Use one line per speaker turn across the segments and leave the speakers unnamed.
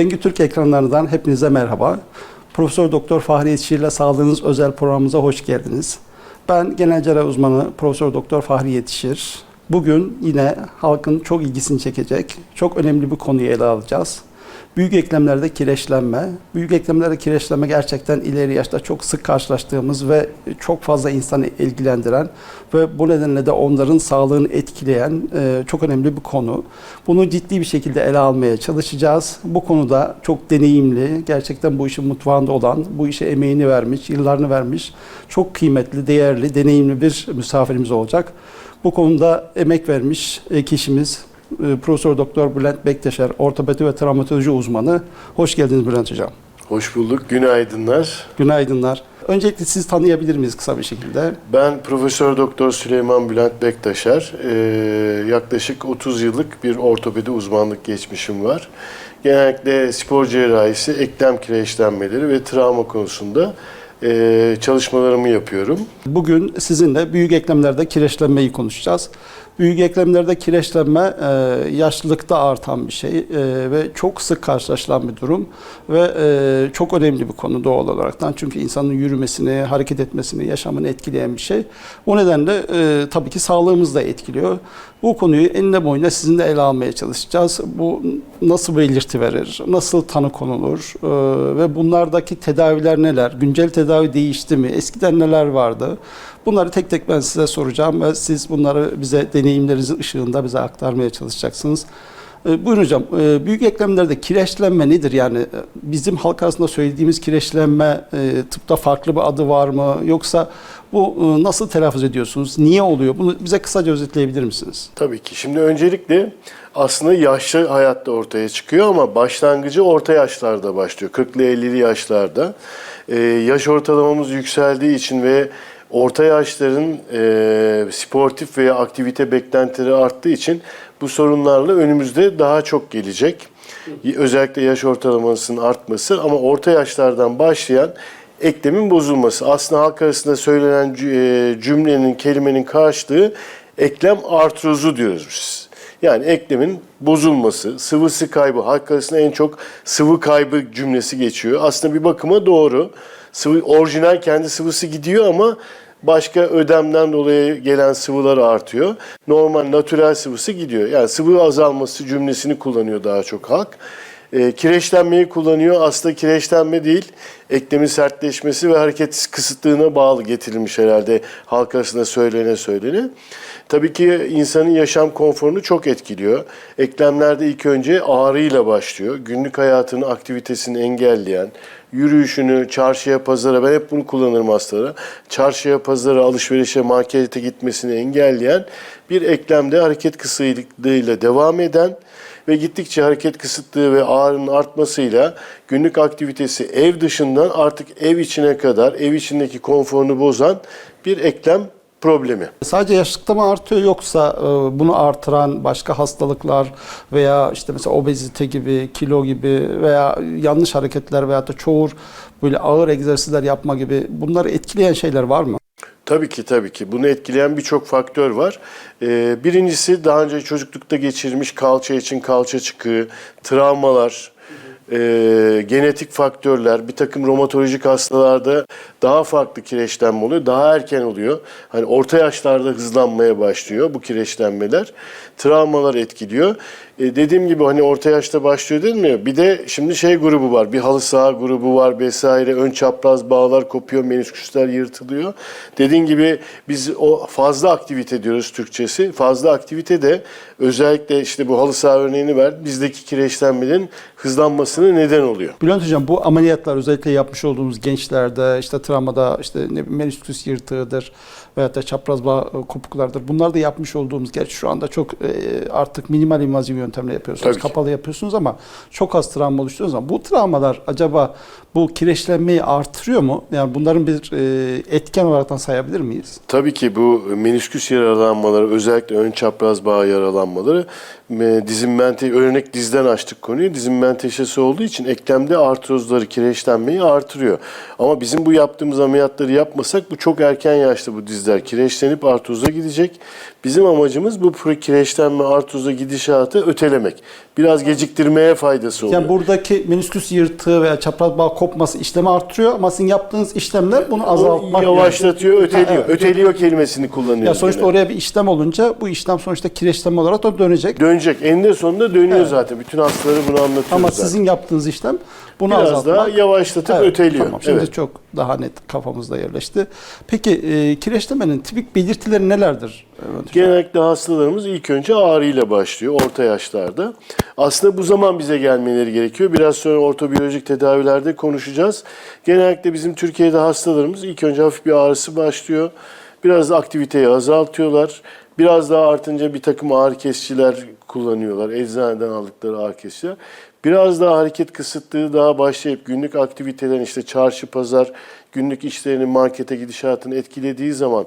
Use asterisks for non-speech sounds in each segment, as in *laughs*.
Bengü Türk ekranlarından hepinize merhaba. Profesör Doktor Fahri Yetişir ile Sağlığınız özel programımıza hoş geldiniz. Ben genel cerrah uzmanı Profesör Doktor Fahri Yetişir. Bugün yine halkın çok ilgisini çekecek, çok önemli bir konuyu ele alacağız. Büyük eklemlerde kireçlenme. Büyük eklemlerde kireçlenme gerçekten ileri yaşta çok sık karşılaştığımız ve çok fazla insanı ilgilendiren ve bu nedenle de onların sağlığını etkileyen e, çok önemli bir konu. Bunu ciddi bir şekilde ele almaya çalışacağız. Bu konuda çok deneyimli, gerçekten bu işin mutfağında olan, bu işe emeğini vermiş, yıllarını vermiş, çok kıymetli, değerli, deneyimli bir misafirimiz olacak. Bu konuda emek vermiş e, kişimiz Profesör Doktor Bülent Bektaşer, ortopedi ve travmatoloji uzmanı. Hoş geldiniz Bülent Hocam.
Hoş bulduk, günaydınlar.
Günaydınlar. Öncelikle sizi tanıyabilir miyiz kısa bir şekilde?
Ben Profesör Doktor Süleyman Bülent Bektaşer. Ee, yaklaşık 30 yıllık bir ortopedi uzmanlık geçmişim var. Genellikle spor cerrahisi, eklem kireçlenmeleri ve travma konusunda e, çalışmalarımı yapıyorum.
Bugün sizinle büyük eklemlerde kireçlenmeyi konuşacağız. Büyük eklemlerde kireçlenme e, yaşlılıkta artan bir şey e, ve çok sık karşılaşılan bir durum ve e, çok önemli bir konu doğal olaraktan çünkü insanın yürümesini, hareket etmesini, yaşamını etkileyen bir şey. O nedenle e, tabii ki sağlığımızı da etkiliyor. Bu konuyu enine boyuna sizinle ele almaya çalışacağız. Bu nasıl belirti verir, nasıl tanı konulur e, ve bunlardaki tedaviler neler, güncel tedavi değişti mi, eskiden neler vardı? Bunları tek tek ben size soracağım ve siz bunları bize deneyimlerinizin ışığında bize aktarmaya çalışacaksınız. E, buyurun hocam, e, büyük eklemlerde kireçlenme nedir? Yani e, bizim halk arasında söylediğimiz kireçlenme e, tıpta farklı bir adı var mı? Yoksa bu e, nasıl telaffuz ediyorsunuz? Niye oluyor? Bunu bize kısaca özetleyebilir misiniz?
Tabii ki. Şimdi öncelikle aslında yaşlı hayatta ortaya çıkıyor ama başlangıcı orta yaşlarda başlıyor. 40'lı 50'li yaşlarda. Ee, yaş ortalamamız yükseldiği için ve orta yaşların e, sportif veya aktivite beklentileri arttığı için bu sorunlarla önümüzde daha çok gelecek. Özellikle yaş ortalamasının artması ama orta yaşlardan başlayan eklemin bozulması. Aslında halk arasında söylenen e, cümlenin, kelimenin karşılığı eklem artrozu diyoruz biz. Yani eklemin bozulması, sıvısı kaybı, halk arasında en çok sıvı kaybı cümlesi geçiyor. Aslında bir bakıma doğru. Sıvı, orijinal kendi sıvısı gidiyor ama başka ödemden dolayı gelen sıvılar artıyor. Normal, natürel sıvısı gidiyor. Yani sıvı azalması cümlesini kullanıyor daha çok halk. E, kireçlenmeyi kullanıyor. Aslında kireçlenme değil, eklemin sertleşmesi ve hareket kısıtlığına bağlı getirilmiş herhalde halk arasında söylene söylene. Tabii ki insanın yaşam konforunu çok etkiliyor. Eklemlerde ilk önce ağrıyla başlıyor. Günlük hayatını, aktivitesini engelleyen, yürüyüşünü, çarşıya, pazara, ben hep bunu kullanırım hastalara. Çarşıya, pazara, alışverişe, markete gitmesini engelleyen bir eklemde hareket kısıtlığıyla devam eden ve gittikçe hareket kısıtlığı ve ağrının artmasıyla günlük aktivitesi ev dışından artık ev içine kadar ev içindeki konforunu bozan bir eklem problemi.
Sadece yaşlılıkta mı artıyor yoksa e, bunu artıran başka hastalıklar veya işte mesela obezite gibi, kilo gibi veya yanlış hareketler veya da çoğur böyle ağır egzersizler yapma gibi bunları etkileyen şeyler var mı?
Tabii ki tabii ki. Bunu etkileyen birçok faktör var. Ee, birincisi daha önce çocuklukta geçirmiş kalça için kalça çıkığı, travmalar, e, genetik faktörler, bir takım romatolojik hastalarda daha farklı kireçlenme oluyor. Daha erken oluyor. Hani orta yaşlarda hızlanmaya başlıyor bu kireçlenmeler. Travmalar etkiliyor. E, dediğim gibi hani orta yaşta başlıyor değil mi? Bir de şimdi şey grubu var. Bir halı saha grubu var vesaire. Ön çapraz bağlar kopuyor, menisküsler yırtılıyor. Dediğim gibi biz o fazla aktivite diyoruz Türkçesi. Fazla aktivite de özellikle işte bu halı saha örneğini ver. Bizdeki kireçlenmelerin hızlanmasına neden oluyor.
Bülent Hocam bu ameliyatlar özellikle yapmış olduğumuz gençlerde işte travmada işte ne menisküs yırtığıdır veyahut da çapraz bağ e, kopuklardır. Bunlar da yapmış olduğumuz gerçi şu anda çok e, artık minimal invaziv yöntemle yapıyorsunuz.
Tabii ki.
Kapalı yapıyorsunuz ama çok az travma oluşturuyorsunuz ama bu travmalar acaba bu kireçlenmeyi artırıyor mu? Yani bunların bir e, etken olaraktan sayabilir miyiz?
Tabii ki bu menisküs yaralanmaları, özellikle ön çapraz bağ yaralanmaları, e, dizin mente, örnek dizden açtık konuyu. Dizin menteşesi olduğu için eklemde artrozları, kireçlenmeyi artırıyor. Ama bizim bu yaptığımız ameliyatları yapmasak bu çok erken yaşta bu dizler kireçlenip artroza gidecek. Bizim amacımız bu kireçlenme, artroza gidişatı ötelemek. Biraz geciktirmeye faydası oluyor.
Yani buradaki menisküs yırtığı veya çapraz bağ kopması işlemi artırıyor ama sizin yaptığınız işlemler bunu
O
azaltmak.
yavaşlatıyor, öteliyor.
Ha, evet.
Öteliyor kelimesini kullanıyoruz.
Ya sonuçta
genelde.
oraya bir işlem olunca bu işlem sonuçta kireçlenme olarak da dönecek.
Dönecek. Eninde sonunda dönüyor
Evet.
zaten. Bütün hastalara bunu anlatıyoruz
Ama
zaten.
sizin yaptığınız işlem bunu
Biraz
azaltmak.
daha yavaşlatıp
Evet,
öteliyor.
Tamam, şimdi
Evet.
çok daha net kafamızda yerleşti. Peki e, kireçlemenin tipik belirtileri nelerdir?
Genellikle hastalarımız ilk önce ağrıyla başlıyor orta yaşlarda. Aslında bu zaman bize gelmeleri gerekiyor. Biraz sonra ortobiyolojik tedavilerde konuşacağız. Genellikle bizim Türkiye'de hastalarımız ilk önce hafif bir ağrısı başlıyor. Biraz aktiviteyi azaltıyorlar. Biraz daha artınca bir takım ağrı kesiciler kullanıyorlar. Eczaneden aldıkları ağrı kesiciler. Biraz daha hareket kısıtlığı daha başlayıp günlük aktivitelerin işte çarşı, pazar, günlük işlerinin markete gidişatını etkilediği zaman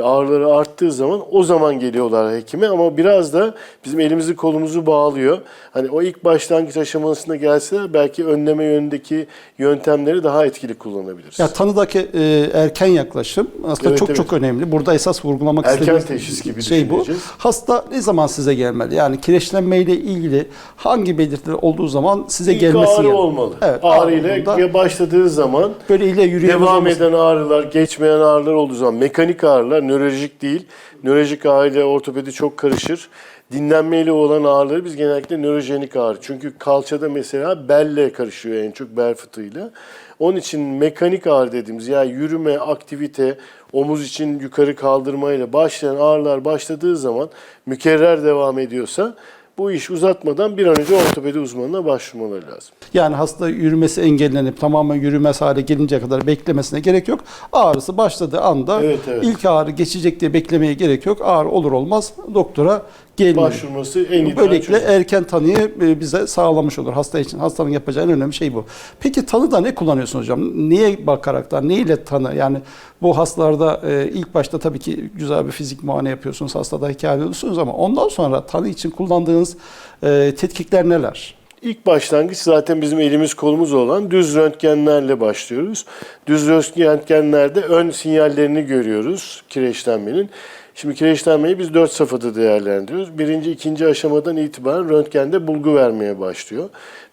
ağrıları arttığı zaman o zaman geliyorlar hekime ama biraz da bizim elimizi kolumuzu bağlıyor. Hani o ilk başlangıç aşamasında gelseler belki önleme yönündeki yöntemleri daha etkili kullanabiliriz.
Ya tanıdaki e, erken yaklaşım aslında
Evet,
çok
evet.
çok önemli. Burada esas vurgulamak
Erken
istediğimiz
teşhis gibi
şey bu. Hasta ne zaman size gelmeli? Yani kireçlenme ile ilgili hangi belirtiler olduğu zaman size
İlk
gelmesi
ağrı
gerekiyor?
olmalı.
Evet,
ağrı ile başladığı zaman
böyle ile yürüyemez
devam eden ağrılar, geçmeyen ağrılar olduğu zaman mekanik ağrılar, nörolojik değil. Nörolojik ağrı ile ortopedi çok karışır. Dinlenmeyle olan ağrıları biz genellikle nörojenik ağrı. Çünkü kalçada mesela belle karışıyor en çok bel fıtığıyla. Onun için mekanik ağrı dediğimiz yani yürüme, aktivite, omuz için yukarı kaldırmayla başlayan ağrılar başladığı zaman mükerrer devam ediyorsa bu iş uzatmadan bir an önce ortopedi uzmanına başvurmaları lazım.
Yani hasta yürümesi engellenip tamamen yürümez hale gelinceye kadar beklemesine gerek yok. Ağrısı başladığı anda
Evet, evet.
ilk ağrı geçecek diye beklemeye gerek yok. Ağrı olur olmaz doktora gelmeli.
Başvurması en iyi
Böylelikle erken tanıyı e, bize sağlamış olur hasta için. Hastanın yapacağı en önemli şey bu. Peki tanıda ne kullanıyorsun hocam? Niye bakaraktan, ne ile tanı? Yani bu hastalarda e, ilk başta tabii ki güzel bir fizik muayene yapıyorsunuz, hastada hikaye ediyorsunuz ama ondan sonra tanı için kullandığınız e, tetkikler neler?
İlk başlangıç zaten bizim elimiz kolumuz olan düz röntgenlerle başlıyoruz. Düz röntgenlerde ön sinyallerini görüyoruz kireçlenmenin. Şimdi kireçlenmeyi biz dört safhada değerlendiriyoruz. Birinci, ikinci aşamadan itibaren röntgende bulgu vermeye başlıyor.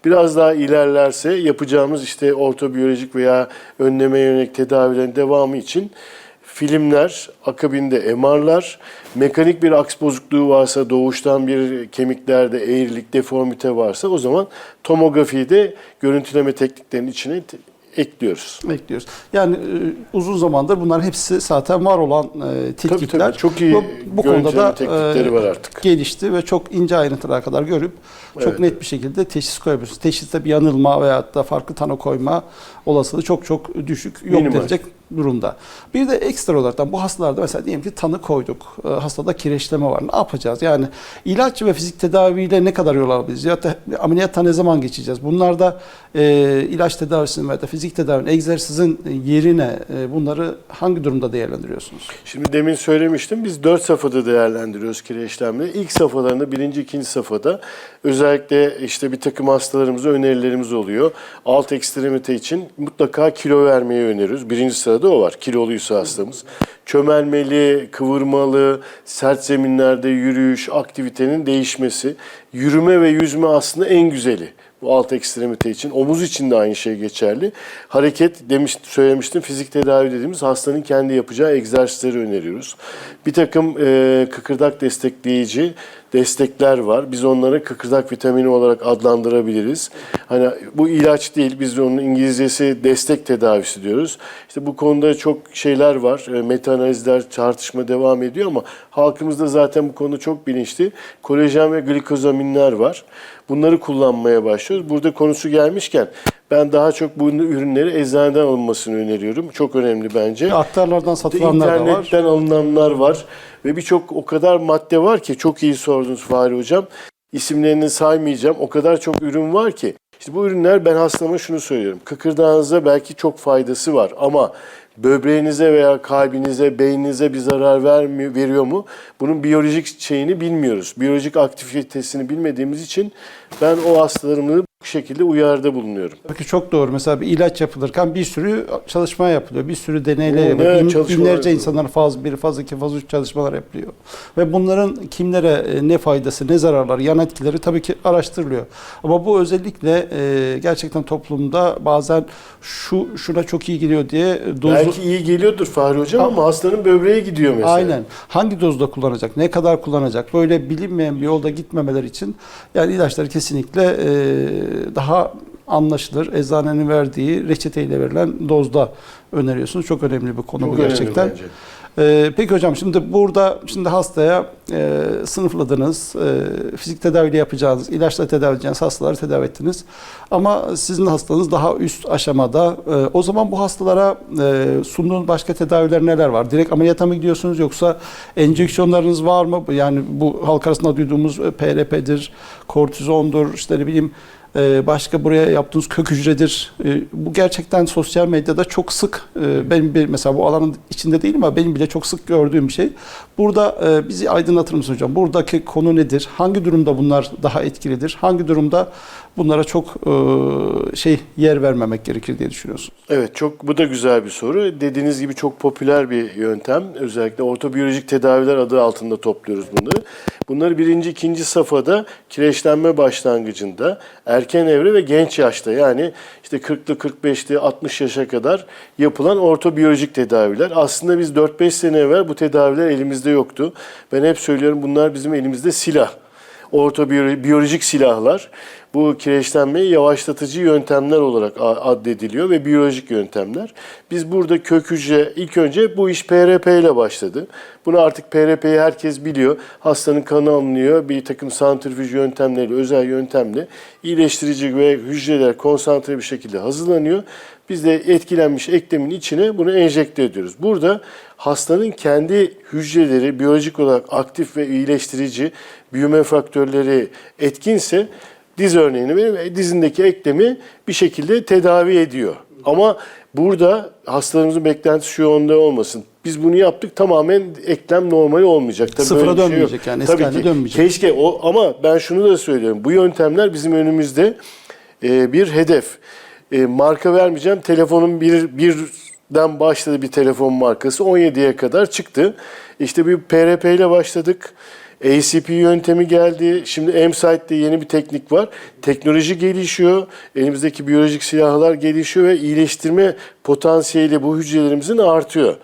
Biraz daha ilerlerse yapacağımız işte ortobiyolojik veya önleme yönelik tedavilerin devamı için filmler, akabinde MR'lar, mekanik bir aks bozukluğu varsa, doğuştan bir kemiklerde eğrilik, deformite varsa o zaman tomografiyi de görüntüleme tekniklerinin içine ekliyoruz.
Bekliyoruz. Yani e, uzun zamandır bunların hepsi zaten var olan e, tetkikler.
tabii. Çok iyi
bu, bu konuda da
teknikleri
e,
var artık.
gelişti ve çok ince ayrıntılara kadar görüp çok
Evet,
net bir şekilde teşhis koyabiliyoruz. Teşhiste bir yanılma veyahut da farklı tanı koyma olasılığı çok çok düşük, yok
Minimal.
denilecek durumda. Bir de ekstra olarak bu hastalarda mesela diyelim ki tanı koyduk. E, Hastada kireçleme var. Ne yapacağız? Yani ilaç ve fizik tedaviyle ne kadar yol alabiliriz? Ya da ameliyata ne zaman geçeceğiz? Bunlarda e, ilaç tedavisinin veya fizik tedavinin, egzersizin yerine e, bunları hangi durumda değerlendiriyorsunuz?
Şimdi demin söylemiştim biz dört safhada değerlendiriyoruz kireçlenmeyi. İlk safhalarında birinci, ikinci safhada özellikle işte bir takım hastalarımıza önerilerimiz oluyor. Alt ekstremite için mutlaka kilo vermeyi öneriyoruz. Birinci sırada o var kiloluysa hastamız. Çömelmeli, kıvırmalı, sert zeminlerde yürüyüş, aktivitenin değişmesi. Yürüme ve yüzme aslında en güzeli. Bu alt ekstremite için. Omuz için de aynı şey geçerli. Hareket demiş, söylemiştim fizik tedavi dediğimiz hastanın kendi yapacağı egzersizleri öneriyoruz. Bir takım e, kıkırdak destekleyici destekler var. Biz onları kıkırdak vitamini olarak adlandırabiliriz. Hani bu ilaç değil, biz onun İngilizcesi destek tedavisi diyoruz. İşte bu konuda çok şeyler var. E, Meta-analizler, tartışma devam ediyor ama halkımızda zaten bu konuda çok bilinçli. Kolajen ve glikozaminler var. Bunları kullanmaya başlıyoruz. Burada konusu gelmişken ben daha çok bu ürünleri eczaneden alınmasını öneriyorum. Çok önemli bence.
Aktarlardan satılanlar da var.
İnternetten alınanlar var ve birçok o kadar madde var ki çok iyi sordunuz Fahri Hocam. İsimlerini saymayacağım. O kadar çok ürün var ki. İşte bu ürünler ben hastama şunu söylüyorum. Kıkırdağınıza belki çok faydası var ama böbreğinize veya kalbinize, beyninize bir zarar vermiyor, veriyor mu? Bunun biyolojik şeyini bilmiyoruz. Biyolojik aktivitesini bilmediğimiz için ben o hastalarımı şekilde uyarıda bulunuyorum.
Peki çok doğru. Mesela bir ilaç yapılırken bir sürü çalışma yapılıyor. Bir sürü deneyler
Oo,
yapılıyor. Bin-
çalışmalar
binlerce
yapılıyor.
insanlar faz 1, faz 2, faz 3 çalışmalar yapılıyor. Ve bunların kimlere e, ne faydası, ne zararları, yan etkileri tabii ki araştırılıyor. Ama bu özellikle e, gerçekten toplumda bazen şu şuna çok iyi geliyor diye dozu
Belki iyi geliyordur Fahri Hocam ama hastanın böbreğe gidiyor mesela.
Aynen. Hangi dozda kullanacak, ne kadar kullanacak böyle bilinmeyen bir yolda gitmemeler için yani ilaçları kesinlikle e, daha anlaşılır, eczanenin verdiği reçeteyle verilen dozda öneriyorsunuz. Çok önemli bir konu
Çok
bu gerçekten.
bence.
Ee, peki hocam şimdi burada şimdi hastaya e, sınıfladınız, e, fizik tedaviyle yapacağınız, ilaçla tedavi edeceğiniz hastaları tedavi ettiniz. Ama sizin hastanız daha üst aşamada. E, o zaman bu hastalara e, sunduğunuz başka tedaviler neler var? Direkt ameliyata mı gidiyorsunuz yoksa enjeksiyonlarınız var mı? Yani bu halk arasında duyduğumuz e, PRP'dir, kortizondur, işte ne bileyim başka buraya yaptığınız kök hücredir. E, Bu gerçekten sosyal medyada çok sık, e, benim bir, mesela bu alanın içinde değilim ama benim bile çok sık gördüğüm şey. Burada e, bizi aydınlatır mısınız hocam? Buradaki konu nedir? Hangi durumda bunlar daha etkilidir? Hangi durumda bunlara çok e, şey yer vermemek gerekir diye düşünüyorsunuz?
Evet çok bu da güzel bir soru. Dediğiniz gibi çok popüler bir yöntem. Özellikle ortobiyolojik tedaviler adı altında topluyoruz bunları. Bunları birinci, ikinci safhada kireçlenme başlangıcında erken evre ve genç yaşta yani işte 40'lı 45'li 60 yaşa kadar yapılan ortobiyolojik tedaviler. Aslında biz 4-5 sene evvel bu tedaviler elimizde yoktu. Ben hep söylüyorum bunlar bizim elimizde silah ortobiyolojik silahlar bu kireçlenmeyi yavaşlatıcı yöntemler olarak addediliyor ve biyolojik yöntemler. Biz burada kök hücre ilk önce bu iş PRP ile başladı. Bunu artık PRP'yi herkes biliyor. Hastanın kanı alınıyor. Bir takım santrifüj yöntemleriyle, özel yöntemle iyileştirici ve hücreler konsantre bir şekilde hazırlanıyor. Biz de etkilenmiş eklemin içine bunu enjekte ediyoruz. Burada hastanın kendi hücreleri biyolojik olarak aktif ve iyileştirici büyüme faktörleri etkinse diz örneğini vereyim ve dizindeki eklemi bir şekilde tedavi ediyor. Ama burada hastalarımızın beklentisi şu yönde olmasın. Biz bunu yaptık tamamen eklem normali olmayacak. Tabii
Sıfıra
böyle bir şey yok.
dönmeyecek yani, eski
Tabii
haline
ki.
dönmeyecek.
Keşke o ama ben şunu da söylüyorum. Bu yöntemler bizim önümüzde e, bir hedef. E, marka vermeyeceğim. Telefonun bir birden başladı bir telefon markası 17'ye kadar çıktı. İşte bir PRP ile başladık. ACP yöntemi geldi. Şimdi M-Site'de yeni bir teknik var. Teknoloji gelişiyor. Elimizdeki biyolojik silahlar gelişiyor ve iyileştirme potansiyeli bu hücrelerimizin artıyor.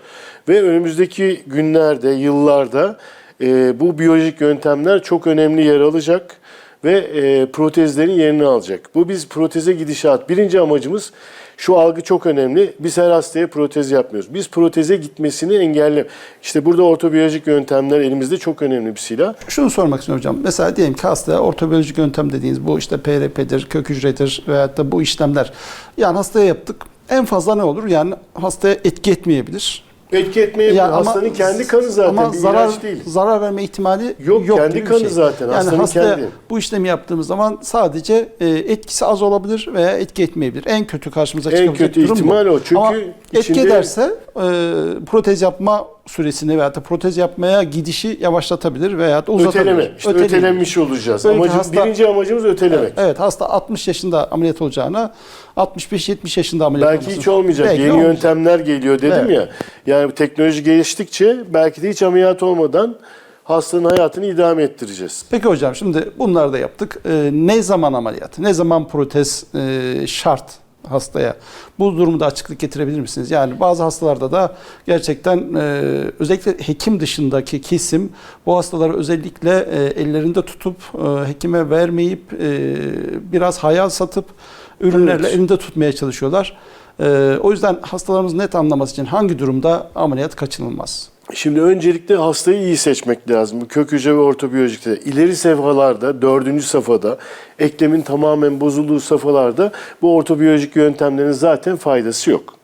Ve önümüzdeki günlerde, yıllarda e, bu biyolojik yöntemler çok önemli yer alacak ve e, protezlerin yerini alacak. Bu biz proteze gidişat. Birinci amacımız şu algı çok önemli. Biz her hastaya protez yapmıyoruz. Biz proteze gitmesini engelle. İşte burada ortobiyolojik yöntemler elimizde çok önemli bir silah.
Şunu sormak istiyorum hocam. Mesela diyelim ki hastaya ortobiyolojik yöntem dediğiniz bu işte PRP'dir, kök hücredir veyahut da bu işlemler. Yani hastaya yaptık. En fazla ne olur? Yani hastaya etki etmeyebilir.
Etki etmeyebilir.
Ya ama-
Hastanın kendi kanı zaten
ama
bir
zarar,
ilaç değil.
zarar verme ihtimali
Yok,
yok,
kendi kanı
şey.
zaten,
Yani
hastanın
hastaya
kendi.
bu işlemi yaptığımız zaman sadece e, etkisi az olabilir veya etki etmeyebilir. En kötü karşımıza
En
çıkabilecek
kötü
durum
ihtimal
bu.
o. Çünkü
Ama etki ederse e, protez yapma süresini veyahut da protez yapmaya gidişi yavaşlatabilir veya da uzatabilir.
Öteleme. İşte
Öteleyebilir.
ötelenmiş olacağız.
Böylece
Amacım,
hasta-
birinci amacımız ötelemek.
Evet hasta 60 yaşında ameliyat olacağına 65-70 yaşında ameliyat
Belki
olması.
hiç olmayacak.
Belki
Yeni
olmayacak.
yöntemler geliyor dedim
Evet.
ya. Yani teknoloji geliştikçe belki de hiç ameliyat olmadan hastanın hayatını idame ettireceğiz.
Peki hocam şimdi bunları da yaptık. Ee, ne zaman ameliyat? Ne zaman protez e, şart hastaya? Bu durumda açıklık getirebilir misiniz? Yani bazı hastalarda da gerçekten e, özellikle hekim dışındaki kesim bu hastaları özellikle e, ellerinde tutup e, hekime vermeyip e, biraz hayal satıp ürünlerle
Evet.
elinde tutmaya çalışıyorlar. E, o yüzden hastalarımız net anlaması için hangi durumda ameliyat kaçınılmaz?
Şimdi öncelikle hastayı iyi seçmek lazım. Kök hücre ve ortobiyolojikte. İleri safhalarda, dördüncü safhada, eklemin tamamen bozulduğu safhalarda bu ortobiyolojik yöntemlerin zaten faydası yok.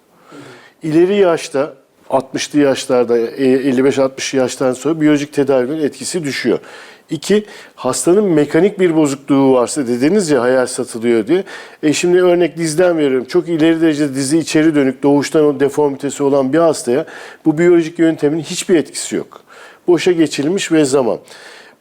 İleri yaşta, 60'lı yaşlarda, e, 55-60 yaştan sonra biyolojik tedavilerin etkisi düşüyor. İki, hastanın mekanik bir bozukluğu varsa dediniz ya hayal satılıyor diye. E şimdi örnek dizden veriyorum. Çok ileri derecede dizi içeri dönük doğuştan o deformitesi olan bir hastaya bu biyolojik yöntemin hiçbir etkisi yok. Boşa geçirilmiş ve zaman.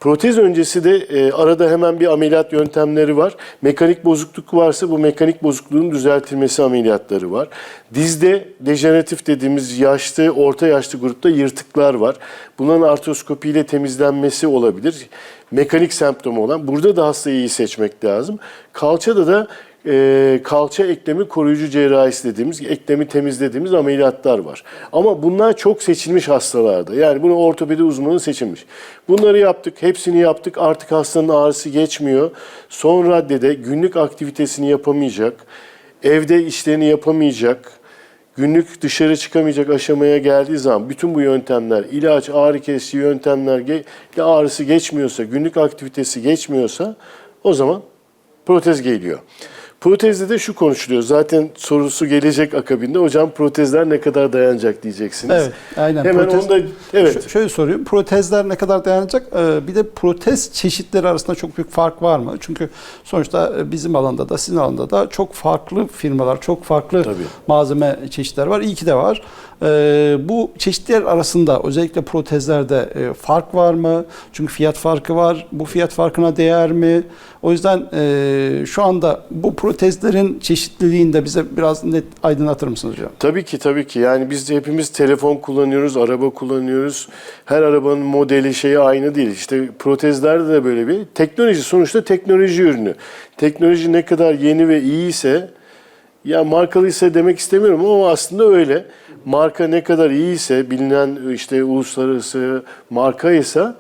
Protez öncesi de e, arada hemen bir ameliyat yöntemleri var. Mekanik bozukluk varsa bu mekanik bozukluğun düzeltilmesi ameliyatları var. Dizde dejeneratif dediğimiz yaşlı, orta yaşlı grupta yırtıklar var. Bunların artroskopiyle temizlenmesi olabilir. Mekanik semptomu olan. Burada da hastayı iyi seçmek lazım. Kalçada da e, kalça eklemi koruyucu cerrahisi dediğimiz, eklemi temizlediğimiz ameliyatlar var. Ama bunlar çok seçilmiş hastalarda. Yani bunu ortopedi uzmanı seçilmiş. Bunları yaptık, hepsini yaptık. Artık hastanın ağrısı geçmiyor. Son raddede günlük aktivitesini yapamayacak, evde işlerini yapamayacak, günlük dışarı çıkamayacak aşamaya geldiği zaman bütün bu yöntemler, ilaç, ağrı kesici yöntemler, ge- ağrısı geçmiyorsa, günlük aktivitesi geçmiyorsa o zaman protez geliyor. Protezde de şu konuşuluyor. Zaten sorusu gelecek akabinde. Hocam protezler ne kadar dayanacak diyeceksiniz.
Evet, aynen.
Hemen
Protez-
onu da evet.
Ş- şöyle sorayım. Protezler ne kadar dayanacak? Ee, Bir de protez çeşitleri arasında çok büyük fark var mı? Çünkü sonuçta e, bizim alanda da sizin alanda da çok farklı firmalar, çok farklı
Tabii.
malzeme çeşitleri var. İyi ki de var. Ee, Bu çeşitler arasında özellikle protezlerde e, fark var mı? Çünkü fiyat farkı var. Bu fiyat farkına değer mi? O yüzden e, şu anda bu protezlerin çeşitliliğini de bize biraz net aydınlatır mısınız hocam?
Tabii ki tabii ki. Yani biz de hepimiz telefon kullanıyoruz, araba kullanıyoruz. Her arabanın modeli şeyi aynı değil. İşte protezlerde de böyle bir teknoloji sonuçta teknoloji ürünü. Teknoloji ne kadar yeni ve iyi ise ya markalıysa demek istemiyorum ama aslında öyle. Marka ne kadar iyiyse, bilinen işte uluslararası markaysa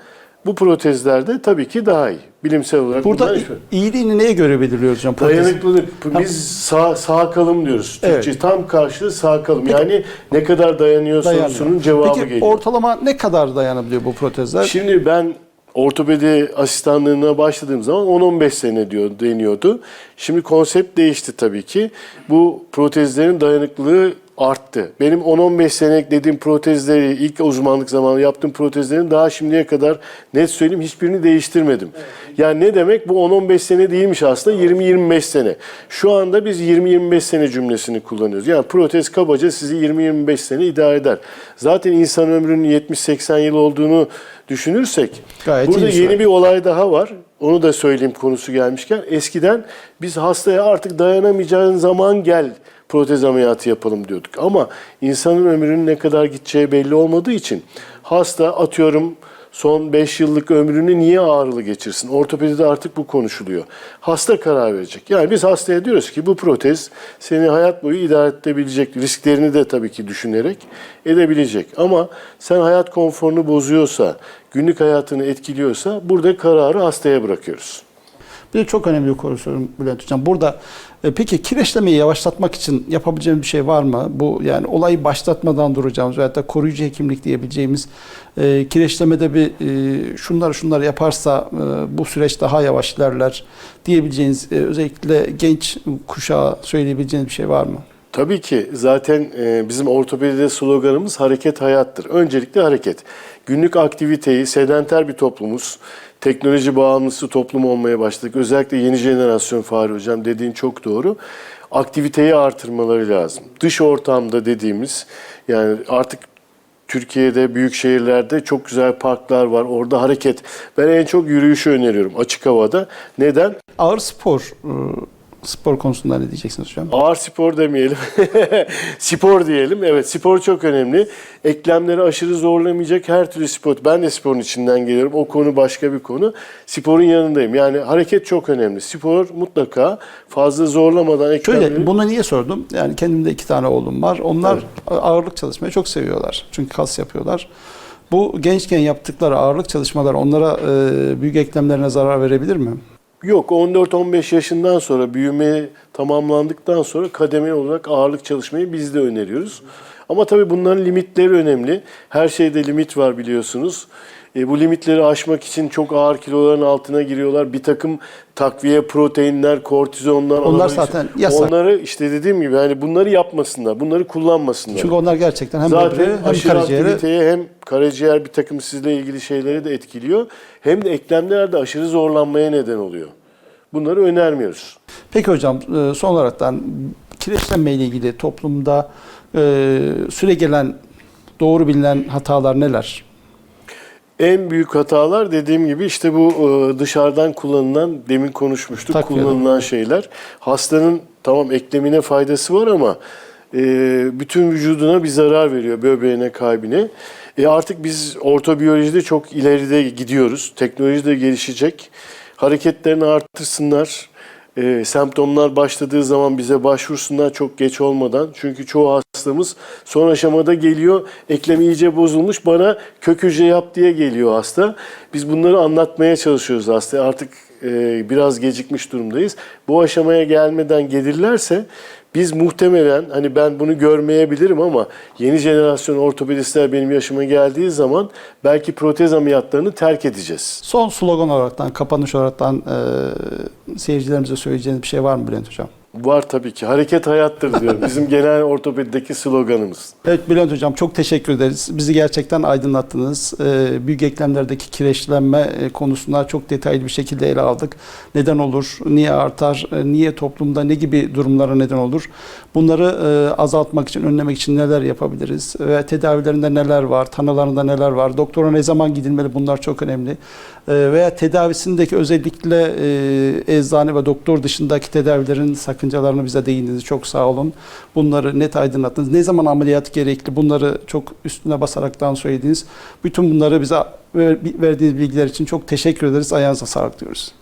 bu protezlerde tabii ki daha iyi. Bilimsel olarak
Burada iyiliğini neye göre belirliyoruz hocam?
Dayanıklılık. Biz sağ, sağ kalım diyoruz.
Evet.
Türkçe tam karşılığı sağ kalım. Yani ne kadar dayanıyor
Dayanıyor.
sorusunun cevabı
Peki
geliyor.
ortalama ne kadar dayanabiliyor bu protezler?
Şimdi ben ortopedi asistanlığına başladığım zaman 10-15 sene diyor deniyordu. Şimdi konsept değişti tabii ki. Bu protezlerin dayanıklılığı arttı. Benim 10-15 senelik dediğim protezleri ilk uzmanlık zamanı yaptığım protezlerin daha şimdiye kadar net söyleyeyim hiçbirini değiştirmedim. Yani ne demek bu 10-15 sene değilmiş aslında 20-25 sene. Şu anda biz 20-25 sene cümlesini kullanıyoruz. Yani protez kabaca sizi 20-25 sene idare eder. Zaten insan ömrünün 70-80 yıl olduğunu düşünürsek
Gayet
burada yeni bir olay daha var. Onu da söyleyeyim konusu gelmişken. Eskiden biz hastaya artık dayanamayacağın zaman gel protez ameliyatı yapalım diyorduk. Ama insanın ömrünün ne kadar gideceği belli olmadığı için hasta atıyorum son 5 yıllık ömrünü niye ağrılı geçirsin? Ortopedide artık bu konuşuluyor. Hasta karar verecek. Yani biz hastaya diyoruz ki bu protez seni hayat boyu idare edebilecek. Risklerini de tabii ki düşünerek edebilecek. Ama sen hayat konforunu bozuyorsa, günlük hayatını etkiliyorsa burada kararı hastaya bırakıyoruz.
Bir de çok önemli bir konu soruyorum Bülent Hocam. Burada e, peki kireçlemeyi yavaşlatmak için yapabileceğimiz bir şey var mı? Bu yani olayı başlatmadan duracağımız veyahut da koruyucu hekimlik diyebileceğimiz e, kireçlemede bir e, şunları şunları yaparsa e, bu süreç daha yavaş ilerler diyebileceğiniz e, özellikle genç kuşağa söyleyebileceğiniz bir şey var mı?
Tabii ki zaten e, bizim ortopedide sloganımız hareket hayattır. Öncelikle hareket. Günlük aktiviteyi sedenter bir toplumuz, teknoloji bağımlısı toplum olmaya başladık. Özellikle yeni jenerasyon Fahri Hocam dediğin çok doğru. Aktiviteyi artırmaları lazım. Dış ortamda dediğimiz yani artık Türkiye'de büyük şehirlerde çok güzel parklar var. Orada hareket. Ben en çok yürüyüşü öneriyorum açık havada. Neden?
Ağır spor e, spor konusunda ne diyeceksiniz hocam?
Ağır spor demeyelim. *laughs* spor diyelim. Evet spor çok önemli. Eklemleri aşırı zorlamayacak her türlü spor. Ben de sporun içinden geliyorum. O konu başka bir konu. Sporun yanındayım. Yani hareket çok önemli. Spor mutlaka fazla zorlamadan eklemleri...
Şöyle bunu niye sordum? Yani kendimde iki tane oğlum var. Onlar ağırlık çalışmayı çok seviyorlar. Çünkü kas yapıyorlar. Bu gençken yaptıkları ağırlık çalışmalar onlara e, büyük eklemlerine zarar verebilir mi?
Yok 14-15 yaşından sonra büyüme tamamlandıktan sonra kademeli olarak ağırlık çalışmayı biz de öneriyoruz. Ama tabii bunların limitleri önemli. Her şeyde limit var biliyorsunuz. E, bu limitleri aşmak için çok ağır kiloların altına giriyorlar. Bir takım takviye proteinler, kortizonlar.
Onlar zaten yasak.
Onları işte dediğim gibi yani bunları yapmasınlar, bunları kullanmasınlar.
Çünkü onlar gerçekten hem
Zaten
böbreği hem
aşırı
karaciğeri
aktiviteye hem karaciğer bir takım sizle ilgili şeyleri de etkiliyor. Hem de eklemlerde aşırı zorlanmaya neden oluyor. Bunları önermiyoruz.
Peki hocam e, son olaraktan kireçlenme ile ilgili toplumda e, süre gelen doğru bilinen hatalar neler?
En büyük hatalar dediğim gibi işte bu e, dışarıdan kullanılan demin konuşmuştuk
Takviyeler.
kullanılan şeyler. Hastanın tamam eklemine faydası var ama e, bütün vücuduna bir zarar veriyor böbreğine, kalbine. E artık biz ortobiyolojide çok ileride gidiyoruz. Teknoloji de gelişecek. Hareketlerini artırsınlar. E, semptomlar başladığı zaman bize başvursunlar çok geç olmadan. Çünkü çoğu hastamız son aşamada geliyor. Eklem iyice bozulmuş bana kök hücre yap diye geliyor hasta. Biz bunları anlatmaya çalışıyoruz hastaya. Artık e, biraz gecikmiş durumdayız. Bu aşamaya gelmeden gelirlerse biz muhtemelen hani ben bunu görmeyebilirim ama yeni jenerasyon ortopedistler benim yaşıma geldiği zaman belki protez ameliyatlarını terk edeceğiz.
Son slogan olaraktan, kapanış olaraktan e, seyircilerimize söyleyeceğiniz bir şey var mı Bülent Hocam?
Var tabii ki. Hareket hayattır diyor. *laughs* Bizim genel ortopedideki sloganımız.
Evet Bülent Hocam çok teşekkür ederiz. Bizi gerçekten aydınlattınız. Ee, büyük eklemlerdeki kireçlenme e, konusunda çok detaylı bir şekilde ele aldık. Neden olur, niye artar, e, niye toplumda ne gibi durumlara neden olur? Bunları e, azaltmak için, önlemek için neler yapabiliriz? Ve tedavilerinde neler var, tanılarında neler var? Doktora ne zaman gidilmeli? Bunlar çok önemli. E, veya tedavisindeki özellikle e, eczane ve doktor dışındaki tedavilerin sakıncalarını bize değindiniz. Çok sağ olun. Bunları net aydınlattınız. Ne zaman ameliyat gerekli? Bunları çok üstüne basaraktan söylediniz. Bütün bunları bize ver- verdiğiniz bilgiler için çok teşekkür ederiz. Ayağınıza sağlık diyoruz.